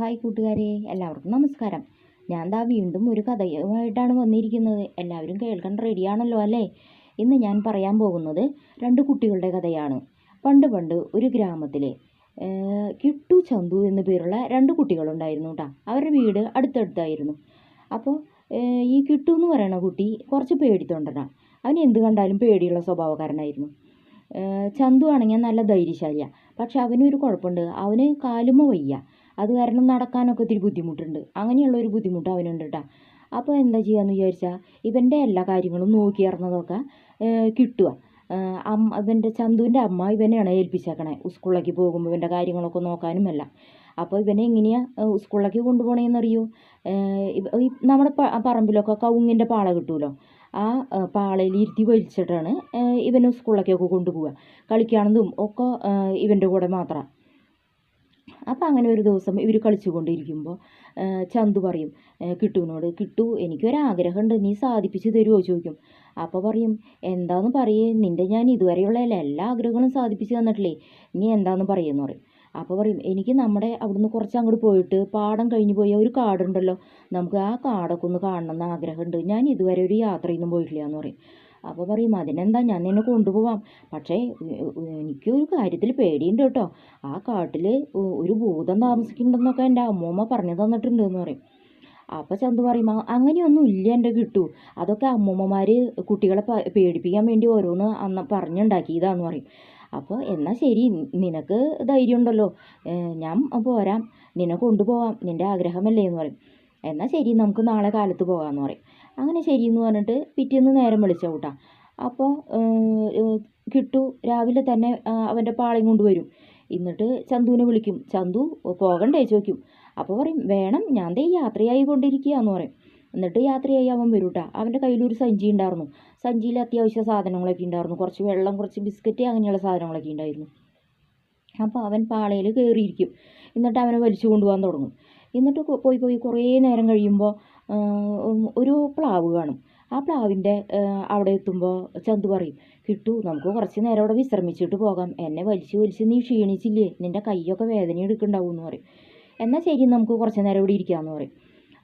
Hi കൂട്ടുകാരെ എല്ലാവർക്കും നമസ്കാരം. ഞാൻ ദാ വീണ്ടും ഒരു കഥയുമായിട്ടാണ് വന്നിരിക്കുന്നത്. എല്ലാവരും കേൾക്കാൻ റെഡിയാണല്ലോ അല്ലേ? ഇന്ന് ഞാൻ പറയാൻ പോകുന്നത് രണ്ട് കുട്ടികളുടെ കഥയാണ്. പണ്ട് പണ്ട് ഒരു ഗ്രാമത്തിലെ കിട്ടു ചന്തു എന്നു പേരുള്ള രണ്ട് കുട്ടികളുണ്ടായിരുന്നു കേട്ടോ അവരുടെ വീട് അടുത്തടുത്തായിരുന്നു. അപ്പോൾ ഈ കിട്ടു എന്ന് പറയുന്ന കുട്ടി കുറച്ച് പേടിത്തൊണ്ടനാണ് അവന് എന്ത് കണ്ടാലും പേടിയുള്ള സ്വഭാവക്കാരനായിരുന്നു. ചന്തു ആണെങ്കിൽ നല്ല ധൈര്യശാലിയാണ് പക്ഷെ അവനൊരു കുഴപ്പമുണ്ട്. അവന് കാലുമ വയ്യ. അത് കാരണം നടക്കാനൊക്കെ ഒത്തിരി ബുദ്ധിമുട്ടുണ്ട്. അങ്ങനെയുള്ള ഒരു ബുദ്ധിമുട്ട് അവനുണ്ട് കേട്ടോ അപ്പോൾ എന്താ ചെയ്യാന്ന് വിചാരിച്ചാൽ ഇവന്റെ എല്ലാ കാര്യങ്ങളും നോക്കി അറിഞ്ഞതൊക്കെ കിട്ടുക. അമ്മ ഇവന്റെ ചന്തുവിന്റെ അമ്മ ഇവനെയാണ് ഏൽപ്പിച്ചേക്കണേ. സ്കൂളിലേക്ക് പോകുമ്പോൾ ഇവന്റെ കാര്യങ്ങളൊക്കെ നോക്കാനും എല്ലാം. അപ്പോൾ ഇവനെ എങ്ങനെയാണ് സ്കൂളിലേക്ക് കൊണ്ടുപോകണേന്നറിയോ നമ്മുടെ പറമ്പിലൊക്കെ കവുങ്ങിന്റെ പാള കിട്ടുമല്ലോ ആ പാളയിൽ ഇരുത്തി വലിച്ചിട്ടാണ് ഇവനെ സ്കൂളിലേക്കൊക്കെ കൊണ്ടുപോവുക. കളിക്കാണതും ഒക്കെ ഇവന്റെ കൂടെ മാത്രമാണ് അപ്പം അങ്ങനെ ഒരു ദിവസം ഇവർ കളിച്ചുകൊണ്ടിരിക്കുമ്പോൾ ചന്തു പറയും കിട്ടുവിനോട് കിട്ടു എനിക്കൊരാഗ്രഹമുണ്ട് നീ സാധിപ്പിച്ച് തരുമോ ചോദിക്കും. അപ്പോൾ പറയും എന്താന്ന് പറയേ നിന്റെ ഞാൻ ഇതുവരെയുള്ള എല്ലാ ആഗ്രഹങ്ങളും സാധിപ്പിച്ച് തന്നിട്ടില്ലേ നീ എന്താന്ന് പറയുമെന്ന് പറയും. അപ്പോൾ പറയും എനിക്ക് നമ്മുടെ അവിടുന്ന് കുറച്ച് അങ്ങോട്ട് പോയിട്ട് പാടം കഴിഞ്ഞ് പോയ ഒരു കാടുണ്ടല്ലോ നമുക്ക് ആ കാടൊക്കെ ഒന്ന് കാണണം എന്ന് ആഗ്രഹമുണ്ട് ഞാൻ ഇതുവരെ ഒരു യാത്രയൊന്നും പോയിട്ടില്ല എന്ന് പറയും. അപ്പോൾ പറയും അതിനെന്താ? ഞാൻ നിന്നെ കൊണ്ടുപോവാം. പക്ഷേ എനിക്ക് ഒരു കാര്യത്തിൽ പേടിയുണ്ട് കേട്ടോ. ആ കാട്ടിൽ ഒരു ഭൂതം താമസിക്കുന്നുണ്ടെന്നൊക്കെ എന്റെ അമ്മൂമ്മ പറഞ്ഞു തന്നിട്ടുണ്ട് എന്ന് പറയും. അപ്പോൾ ചന്തു പറയും "ആ, അങ്ങനെയൊന്നും ഇല്ല എന്റെ കിട്ടു. അതൊക്കെ അമ്മൂമ്മമാർ കുട്ടികളെ പേടിപ്പിക്കാൻ വേണ്ടി ഓരോന്ന് അന്ന് പറഞ്ഞുണ്ടാക്കിയതാന്ന് പറയും. അപ്പോൾ എന്നാൽ ശരി നിനക്ക് ധൈര്യം ഉണ്ടല്ലോ ഞാൻ പോരാം. നിന്നെ കൊണ്ടുപോവാം. നിന്റെ ആഗ്രഹമല്ലേ എന്ന് പറയും. എന്നാൽ ശരി നമുക്ക് നാളെ കാലത്ത് പോകാമെന്ന് പറയും. അങ്ങനെ ശരിയെന്ന് പറഞ്ഞിട്ട് പിറ്റേന്ന് നേരം വിളിച്ച കൂട്ടാ അപ്പോൾ കിട്ടു രാവിലെ തന്നെ അവന്റെ പാളയും കൊണ്ട് വരും. എന്നിട്ട് ചന്തുവിനെ വിളിക്കും. ചന്തു പോകണ്ടേ ചോദിക്കും അപ്പോൾ പറയും വേണം ഞാൻ ദേ യാത്രയായി കൊണ്ടിരിക്കുക എന്ന് പറയും. എന്നിട്ട് യാത്രയായി അവൻ വരും കേട്ടോ അവന്റെ കയ്യിലൊരു സഞ്ചി ഉണ്ടായിരുന്നു. സഞ്ചിയിൽ അത്യാവശ്യ സാധനങ്ങളൊക്കെ ഉണ്ടായിരുന്നു. കുറച്ച് വെള്ളം കുറച്ച് ബിസ്ക്കറ്റ് അങ്ങനെയുള്ള സാധനങ്ങളൊക്കെ ഉണ്ടായിരുന്നു. അപ്പോൾ അവൻ പാളയിൽ കയറിയിരിക്കും എന്നിട്ട് അവനെ വലിച്ചു കൊണ്ടുപോകാൻ തുടങ്ങും. എന്നിട്ട് പോയി പോയി കുറേ നേരം കഴിയുമ്പോൾ ഒരു പ്ലാവ് കാണും. ആ പ്ലാവിന്റെ അവിടെ എത്തുമ്പോൾ ചന്തു പറയും കിട്ടു നമുക്ക് കുറച്ച് നേരം അവിടെ വിശ്രമിച്ചിട്ട് പോകാം. എന്നെ വലിച്ച് വലിച്ച് നീ ക്ഷീണിച്ചില്ലേ? നിന്റെ കൈയൊക്കെ വേദന എടുക്കുന്നുണ്ടാവും എന്ന് പറയും. എന്നാൽ ശരി നമുക്ക് കുറച്ച് നേരം ഇവിടെ ഇരിക്കാമെന്ന് പറയും.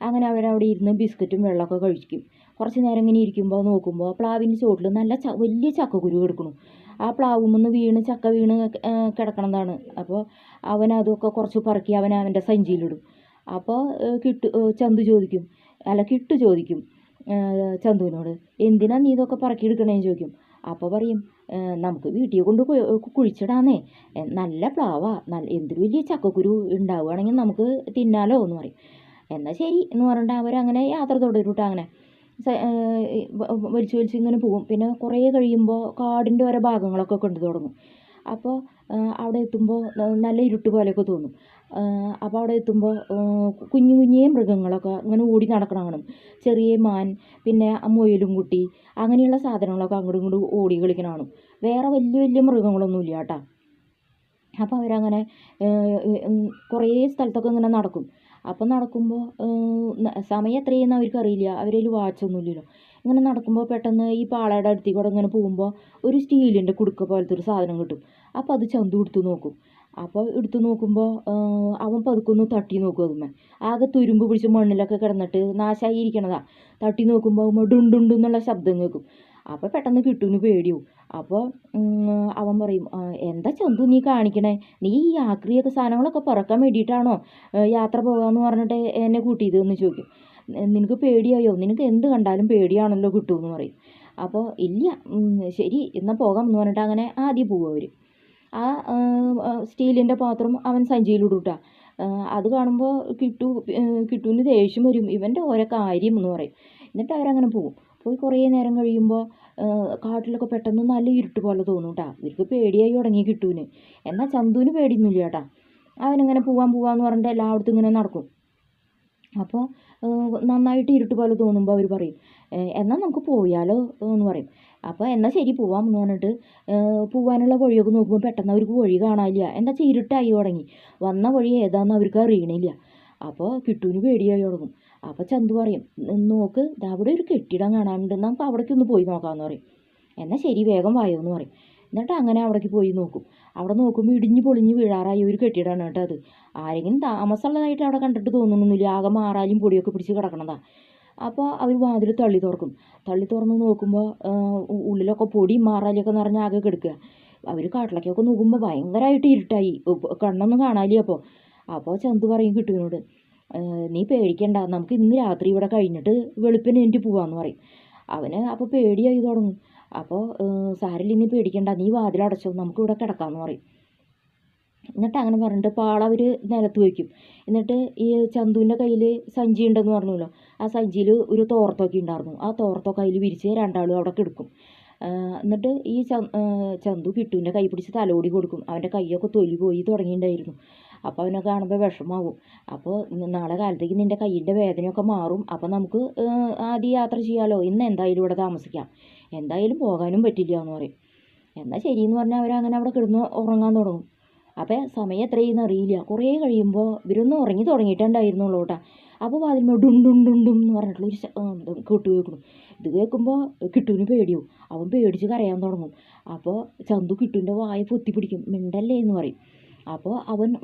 അങ്ങനെ അവരവിടെ ഇരുന്ന് ബിസ്ക്കറ്റും വെള്ളമൊക്കെ കഴിക്കും. കുറച്ച് നേരം ഇങ്ങനെ ഇരിക്കുമ്പോൾ നോക്കുമ്പോൾ പ്ലാവിന്റെ ചോട്ടിൽ നല്ല ച വലിയ ചക്കക്കുരു കിടക്കണു ആ പ്ലാവുമെന്ന് വീണ് ചക്ക വീണ് കിടക്കണതാണ്. അപ്പോൾ അവൻ അതൊക്കെ കുറച്ച് പറക്കി അവൻ അവന്റെ സഞ്ചിയിലിടും അപ്പോൾ കിട്ടു ചന്തു ചോദിക്കും അല്ല ചോദിക്കും ചന്തുവിനോട് എന്തിനാ നീ ഇതൊക്കെ പറക്കിയെടുക്കണേന്ന് ചോദിക്കും. അപ്പോൾ പറയും നമുക്ക് വീട്ടിൽ കൊണ്ട് കുഴിച്ചിടാന്നേ. നല്ല പ്ലാവാ. നല്ല എന്തൊരു വലിയ ചക്കക്കുരു ഉണ്ടാവുകയാണെങ്കിൽ നമുക്ക് തിന്നാലോ എന്ന് പറയും. എന്നാൽ ശരി എന്ന് പറഞ്ഞിട്ട് അവരങ്ങനെ യാത്ര തുടരുട്ടോ അങ്ങനെ. വലിച്ച് വലിച്ച് ഇങ്ങനെ പോകും. പിന്നെ കുറേ കഴിയുമ്പോൾ കാടിന്റെ ഓരോ ഭാഗങ്ങളൊക്കെ കണ്ടു തുടങ്ങും. അപ്പോൾ അവിടെ എത്തുമ്പോൾ നല്ല ഇരുട്ട് പോലെയൊക്കെ തോന്നും. അപ്പോൾ അവിടെ എത്തുമ്പോൾ കുഞ്ഞു കുഞ്ഞേ മൃഗങ്ങളൊക്കെ ഇങ്ങനെ ഓടി നടക്കണ കാണും ചെറിയ മാൻ പിന്നെ മുയലും കുട്ടി അങ്ങനെയുള്ള സാധനങ്ങളൊക്കെ അങ്ങോട്ടും ഇങ്ങോട്ടും ഓടി കളിക്കണ കാണും. വേറെ വലിയ വലിയ മൃഗങ്ങളൊന്നും ഇല്ല കേട്ടോ. അപ്പോൾ അവരങ്ങനെ കുറേ സ്ഥലത്തൊക്കെ ഇങ്ങനെ നടക്കും. അപ്പോൾ നടക്കുമ്പോൾ സമയം എത്രയെന്ന് അവർക്ക് അറിയില്ല അവരിൽ വാച്ചൊന്നും ഇല്ലല്ലോ. ഇങ്ങനെ നടക്കുമ്പോൾ പെട്ടെന്ന് ഈ പാളയുടെ അടുത്തേക്ക് കൂടെ ഇങ്ങനെ പോകുമ്പോൾ ഒരു സ്റ്റീലിന്റെ കുടുക്ക പോലത്തെ ഒരു സാധനം കിട്ടും. അപ്പോൾ അത് ചന്തു എടുത്തു നോക്കും. അപ്പോൾ എടുത്തു നോക്കുമ്പോൾ അവൻ പതുക്കൊന്ന് തട്ടി നോക്കും അതുമ്മേ ആകെ തുരുമ്പ് പിടിച്ച് മണ്ണിലൊക്കെ കിടന്നിട്ട് നാശമായി ഇരിക്കണതാ തട്ടി നോക്കുമ്പോൾ ഡുണ്ടുണ്ടു എന്നുള്ള ശബ്ദം കേൾക്കും. അപ്പോൾ പെട്ടെന്ന് കിട്ടുവിന് പേടിയാവും. അപ്പോൾ അവൻ പറയും എന്താ ചന്തു നീ കാണിക്കണേ? നീ ഈ ആക്രിയൊക്കെ സാധനങ്ങളൊക്കെ പറക്കാൻ വേണ്ടിയിട്ടാണോ യാത്ര പോകാമെന്ന് പറഞ്ഞിട്ട് എന്നെ കൂട്ടിയത് എന്ന് ചോദിക്കും. "നി- നിനക്ക് പേടിയായോ? നിനക്ക് എന്ത് കണ്ടാലും പേടിയാണല്ലോ കിട്ടുമെന്ന് പറയും. അപ്പോൾ ഇല്ല ശരി എന്നാൽ പോകാം എന്ന് പറഞ്ഞിട്ട് അങ്ങനെ ആദ്യം പോകും അവർ ആ സ്റ്റീലിന്റെ പാത്രം അവൻ സഞ്ചിയിലിടും കേട്ടോ അത് കാണുമ്പോൾ കിട്ടു കിട്ടുവിന് ദേഷ്യം വരും. ഇവന്റെ ഓരോ കാര്യം എന്ന് പറയും. എന്നിട്ട് അവരങ്ങനെ പോകും പോയി കുറേ നേരം കഴിയുമ്പോൾ കാട്ടിലൊക്കെ പെട്ടെന്ന് നല്ല ഇരുട്ട് പോലെ തോന്നും കേട്ടോ ഇവർക്ക് പേടിയായി തുടങ്ങി കിട്ടുവിന്. എന്നാൽ ചന്തുവിന് പേടിയൊന്നുമില്ല കേട്ടോ അവനിങ്ങനെ പോവാൻ പോവാന്ന് പറഞ്ഞിട്ട് എല്ലായിടത്തും ഇങ്ങനെ നടക്കും. അപ്പോൾ നന്നായിട്ട് ഇരുട്ട് പോലെ തോന്നുമ്പോൾ അവർ പറയും "ഏഹ് എന്നാൽ നമുക്ക് പോയാലോ? എന്ന് പറയും. അപ്പോൾ എന്നാൽ ശരി പോവാം എന്ന് പറഞ്ഞിട്ട് പോവാനുള്ള വഴിയൊക്കെ നോക്കുമ്പോൾ പെട്ടെന്ന് അവർക്ക് വഴി കാണാനില്ല. എന്താ വെച്ചാൽ ഇരുട്ടായി തുടങ്ങി. വന്ന വഴി ഏതാണെന്ന് അവർക്ക് അറിയണില്ല. അപ്പോൾ കിട്ടുവിന് പേടിയായി തുടങ്ങും. അപ്പോൾ ചന്തു പറയും "ന- നോക്ക് അവിടെ ഒരു കെട്ടിടം കാണാനുണ്ട്. നമുക്ക് അവിടേക്ക് ഒന്ന് പോയി നോക്കാമെന്ന് പറയും. എന്നാൽ ശരി വേഗം വായോ എന്ന് പറയും. എന്നിട്ട് അങ്ങനെ അവിടേക്ക് പോയി നോക്കും. അവിടെ നോക്കുമ്പോൾ ഇടിഞ്ഞ് പൊളിഞ്ഞ് വീഴാറായി ഒരു കെട്ടിടമാണ് കേട്ടോ അത്. ആരെങ്കിലും താമസമുള്ളതായിട്ട് അവിടെ കണ്ടിട്ട് തോന്നുന്നൊന്നുമില്ല. ആകെ മാറാലും പൊടിയൊക്കെ പിടിച്ച് കിടക്കണതാ. അപ്പോൾ അവർ വാതിൽ തള്ളി തുറക്കും. തള്ളി തുറന്ന് നോക്കുമ്പോൾ ഉള്ളിലൊക്കെ പൊടി മാറാലിയൊക്കെ നിറഞ്ഞ് ആകെ കിടക്കുക. അവർ കാട്ടിലേക്കൊക്കെ നോക്കുമ്പോൾ ഭയങ്കരമായിട്ട് ഇരുട്ടായി. കണ്ണൊന്നും കാണാലേ അപ്പോൾ അപ്പോൾ ചന്തു പറയും കിട്ടുവിനോട് നീ പേടിക്കണ്ട. നമുക്ക് ഇന്ന് രാത്രി ഇവിടെ കഴിഞ്ഞിട്ട് വെളുപ്പിന് എനിക്ക് പോവാന്ന് പറയും. അവന് അപ്പോൾ പേടിയായി തുടങ്ങും. അപ്പോൾ സാരില്ല നീ പേടിക്കണ്ട. നീ വാതിലടച്ചോ. കിടക്കാം എന്ന് പറയും. എന്നിട്ട് അങ്ങനെ പറഞ്ഞിട്ട് പാള അവർ നിലത്ത് വയ്ക്കും എന്നിട്ട് ഈ ചന്തുവിന്റെ കയ്യിൽ സഞ്ചി ഉണ്ടെന്ന് പറഞ്ഞല്ലോ. ആ സഞ്ചിയിൽ ഒരു തോർത്തൊക്കെ ഉണ്ടായിരുന്നു. ആ തോർത്തൊക്കെ അതിൽ വിരിച്ച് രണ്ടാളും അവിടെ കിടക്കും. എന്നിട്ട് ഈ ചന്തു കിട്ടുവിന്റെ കൈ പിടിച്ച് തലോടി കൊടുക്കും. അവന്റെ കൈയൊക്കെ തൊലി പോയി തുടങ്ങിയിട്ടുണ്ടായിരുന്നു. അപ്പോൾ അവനെ കാണുമ്പോൾ വിഷമാവും. അപ്പോൾ നാളെ കാലത്തേക്ക് നിന്റെ കയ്യിന്റെ വേദനയൊക്കെ മാറും. അപ്പോൾ നമുക്ക് ആദ്യം യാത്ര ചെയ്യാമല്ലോ ഇന്ന് എന്തായാലും ഇവിടെ താമസിക്കാം. എന്തായാലും പോകാനും പറ്റില്ല എന്ന് പറയും. എന്നാൽ ശരിയെന്ന് പറഞ്ഞാൽ അവരങ്ങനെ അവിടെ കിടന്ന് ഉറങ്ങാൻ തുടങ്ങും. അപ്പോൾ സമയം എത്രയെന്ന് അറിയില്ല. കുറേ കഴിയുമ്പോൾ ഇവരൊന്ന് ഉറങ്ങി തുടങ്ങിയിട്ടുണ്ടായിരുന്നുള്ളൂ കേട്ടോ. അപ്പോൾ വാതിൽമ ഡും ഡും ഡും ഡും എന്ന് പറഞ്ഞിട്ടുള്ള ഒരു കേട്ടു കേൾക്കണം ഇത് കേൾക്കുമ്പോൾ കിട്ടുവിന് പേടിയും അവൻ പേടിച്ച് കരയാൻ തുടങ്ങും. അപ്പോൾ ചന്തു കിട്ടുവിന്റെ വായ പൊത്തി പിടിക്കും. മിണ്ടല്ലേ എന്ന് പറയും. അപ്പോൾ അവൻ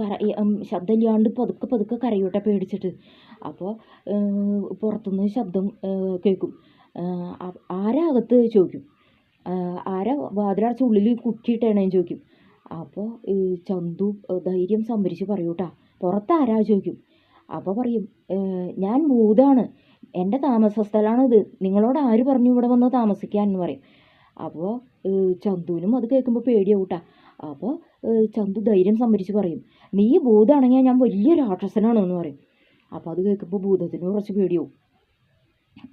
കര ശബ്ദമില്ലാണ്ട് പതുക്കെ പതുക്കെ കരയോട്ടെ പേടിച്ചിട്ട്. അപ്പോൾ പുറത്തുനിന്ന് ശബ്ദം കേൾക്കും. ആരാ അകത്ത് ചോദിക്കും. ആരാ വാതിലടച്ച ഉള്ളിൽ കുറ്റിയിട്ടേണേന്ന് ചോദിക്കും. അപ്പോൾ ചന്തു ധൈര്യം സംഭരിച്ച് പറയൂട്ടാ പുറത്താരാ ചോദിക്കും. അപ്പോൾ പറയും ഞാൻ ഭൂതാണ് എന്റെ താമസ സ്ഥലമാണിത് നിങ്ങളോട് ആര് പറഞ്ഞു ഇവിടെ വന്ന് താമസിക്കാൻ എന്ന് പറയും. അപ്പോൾ ചന്തുവിനും അത് കേൾക്കുമ്പോൾ പേടിയാവൂട്ടാ അപ്പോൾ ചന്തു ധൈര്യം സംഭരിച്ച് പറയും നീ ഭൂതാണെങ്കിൽ ഞാൻ വലിയ രാക്ഷസനാണ് എന്ന് പറയും. അപ്പോൾ അത് കേൾക്കുമ്പോൾ ഭൂതത്തിന് കുറച്ച് പേടിയാവും.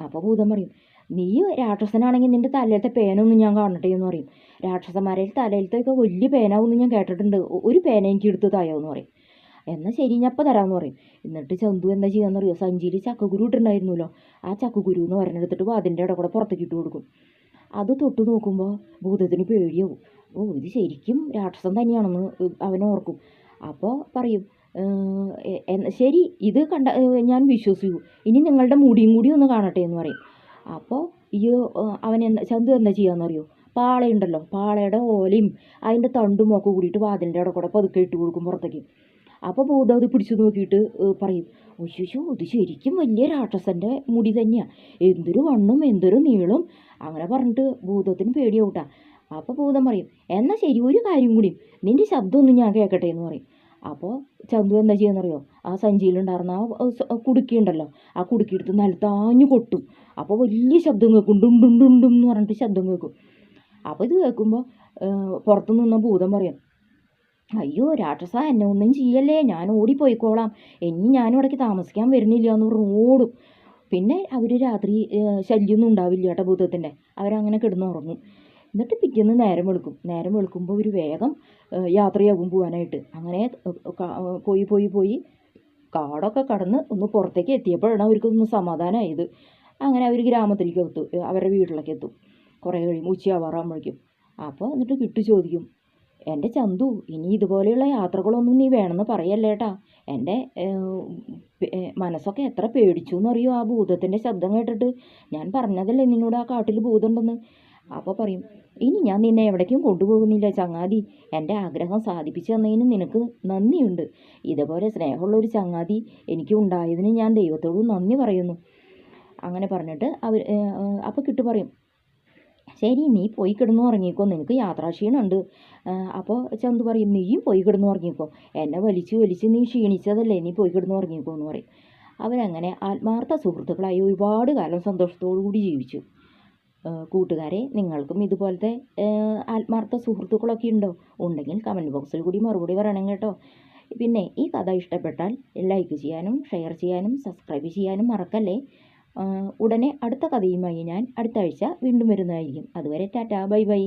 അപ്പോൾ ഭൂതം പറയും നീ രാക്ഷസനാണെങ്കിൽ നിന്റെ തലയിലത്തെ പേനൊന്നും ഞാൻ കാണട്ടെ എന്ന് പറയും. രാക്ഷസന്മാരെ തലയിലത്തൊക്കെ വലിയ പേനാവുമെന്ന് ഞാൻ കേട്ടിട്ടുണ്ട്. ഒരു പേന എനിക്ക് എടുത്ത് എന്ന് പറയും. എന്നാൽ ശരി ഞാൻ അപ്പം തരാമെന്ന് പറയും. എന്നിട്ട് ചന്തു എന്താ ചെയ്യാന്ന് അറിയോ? സഞ്ചിയിൽ ചക്കക്കുരു ഇട്ടുണ്ടായിരുന്നല്ലോ ആ ചക്കക്കുരു എന്ന് പറഞ്ഞെടുത്തിട്ട് അതിന്റെ ഇട കൂടെ പുറത്തേക്ക് ഇട്ട് കൊടുക്കും. അത് തൊട്ട് നോക്കുമ്പോൾ ഭൂതത്തിന് പേടിയാവും. ഓ ഇത് ശരിക്കും രാക്ഷസൻ തന്നെയാണെന്ന് അവൻ ഓർക്കും. അപ്പോൾ പറയും ശരി ഇത് കണ്ട ഞാൻ വിശ്വസിക്കൂ. ഇനി നിങ്ങളുടെ മുടിയും കൂടി ഒന്ന് കാണട്ടെ എന്ന് പറയും. അപ്പോൾ ഈ അവൻ എന്താ ചന്തു എന്താ ചെയ്യാന്നറിയോ? പാളയുണ്ടല്ലോ പാളയുടെ ഓലയും അതിന്റെ തണ്ടും ഒക്കെ കൂടിയിട്ട് വാതിലിന്റെ അവിടെ കൂടെ പതുക്കെ ഇട്ട് കൊടുക്കും പുറത്തേക്ക്. അപ്പോൾ ഭൂതം പിടിച്ചു നോക്കിയിട്ട് പറയും ഒശുശോ ഇത് ശരിക്കും വലിയ രാക്ഷസന്റെ മുടി തന്നെയാണ് എന്തൊരു വണ്ണും എന്തൊരു നീളും. അങ്ങനെ പറഞ്ഞിട്ട് ഭൂതത്തിന് പേടിയാവൂട്ടാ. അപ്പോൾ ഭൂതം പറയും എന്നാൽ ശരി ഒരു കാര്യം കൂടിയും നിന്റെ ശബ്ദമൊന്നും ഞാൻ കേൾക്കട്ടെ എന്ന് പറയും. അപ്പോൾ ചന്തു എന്താ ചെയ്യുന്നറിയോ? ആ സഞ്ചിയിലുണ്ടായിരുന്ന ആ കുടുക്കിയുണ്ടല്ലോ. ആ കുടുക്കിയെടുത്ത് നിലത്താഞ്ഞു കൊട്ടും. അപ്പോൾ വലിയ ശബ്ദം കേൾക്കും. ഡും ഡും ഡും ഡും എന്ന് പറഞ്ഞിട്ട് ശബ്ദം കേൾക്കും. അപ്പോൾ ഇത് കേൾക്കുമ്പോൾ പുറത്തു നിന്ന ഭൂതം പറയും അയ്യോ രാക്ഷസ എന്നെ ഒന്നും ചെയ്യല്ലേ. ഞാൻ ഓടിപ്പോയിക്കോളാം. ഇനി ഞാനും ഇടയ്ക്ക് താമസിക്കാൻ വരുന്നില്ല എന്ന് പറഞ്ഞ് ഓടും. പിന്നെ അവർ രാത്രി ശല്യമൊന്നും ഉണ്ടാവില്ല കേട്ടോ ഭൂതത്തിന്റെ അവരങ്ങനെ കിടന്നുറങ്ങും എന്നിട്ട് പിറ്റേന്ന് നേരം വെളുക്കും. നേരം വെളുക്കുമ്പോൾ ഒരു വേഗം യാത്രയാകും പോകാനായിട്ട് അങ്ങനെ പോയി പോയി പോയി കാടൊക്കെ കടന്ന് ഒന്ന് പുറത്തേക്ക് എത്തിയപ്പോഴാണ് അവർക്കൊന്ന് സമാധാനമായത് അങ്ങനെ അവർ ഗ്രാമത്തിലേക്ക് എത്തും അവരുടെ വീട്ടിലേക്ക് എത്തും കുറേ കഴിയും. ഉച്ചയാവാറാകുമ്പോഴേക്കും അപ്പോൾ എന്നിട്ട് കിട്ടു ചോദിക്കും. എന്റെ ചന്തു ഇനി ഇതുപോലെയുള്ള യാത്രകളൊന്നും നീ വേണമെന്ന് പറയല്ലേട്ടാ എന്റെ മനസ്സൊക്കെ എത്ര പേടിച്ചു എന്നറിയോ ആ ഭൂതത്തിന്റെ ശബ്ദം കേട്ടിട്ട്? ഞാൻ പറഞ്ഞതല്ലേ നിന്നോട് ആ കാട്ടിൽ ഭൂതമുണ്ടെന്ന്? അപ്പോൾ പറയും ഇനി ഞാൻ നിന്നെ എവിടേക്കും കൊണ്ടുപോകുന്നില്ല ചങ്ങാതി. എന്റെ ആഗ്രഹം സാധിപ്പിച്ചു തന്നതിന് നിനക്ക് നന്ദിയുണ്ട്. ഇതുപോലെ സ്നേഹമുള്ള ഒരു ചങ്ങാതി എനിക്ക് ഉണ്ടായതിന് ഞാൻ ദൈവത്തോട് നന്ദി പറയുന്നു. അങ്ങനെ പറഞ്ഞിട്ട് അവർ അപ്പോൾ കിട്ടു പറയും ശരി നീ പോയി കിടന്നു ഉറങ്ങിക്കോ. നിനക്ക് യാത്രാക്ഷീണമുണ്ട് അപ്പോൾ ചന്തു പറയും നീയും പോയി കിടന്നു ഉറങ്ങിക്കോ. എന്നെ വലിച്ചു വലിച്ച് നീ ക്ഷീണിച്ചതല്ലേ? നീ പോയി കിടന്നു ഉറങ്ങിക്കോ എന്ന് പറയും. അവരങ്ങനെ ആത്മാർത്ഥ സുഹൃത്തുക്കളായി ഒരുപാട് കാലം സന്തോഷത്തോടു കൂടി ജീവിച്ചു. കൂട്ടുകാരെ നിങ്ങൾക്കും ഇതുപോലത്തെ ആത്മാർത്ഥ സുഹൃത്തുക്കളൊക്കെ ഉണ്ടോ? ഉണ്ടെങ്കിൽ കമന്റ് ബോക്സിൽ കൂടി മറുപടി പറയണം കേട്ടോ. പിന്നെ ഈ കഥ ഇഷ്ടപ്പെട്ടാൽ ലൈക്ക് ചെയ്യാനും ഷെയർ ചെയ്യാനും സബ്സ്ക്രൈബ് ചെയ്യാനും മറക്കല്ലേ? ഉടനെ അടുത്ത കഥയുമായി ഞാൻ അടുത്ത ആഴ്ച വീണ്ടും വരുന്നതായിരിക്കും. അതുവരെ ടാറ്റാ ബൈ ബൈ.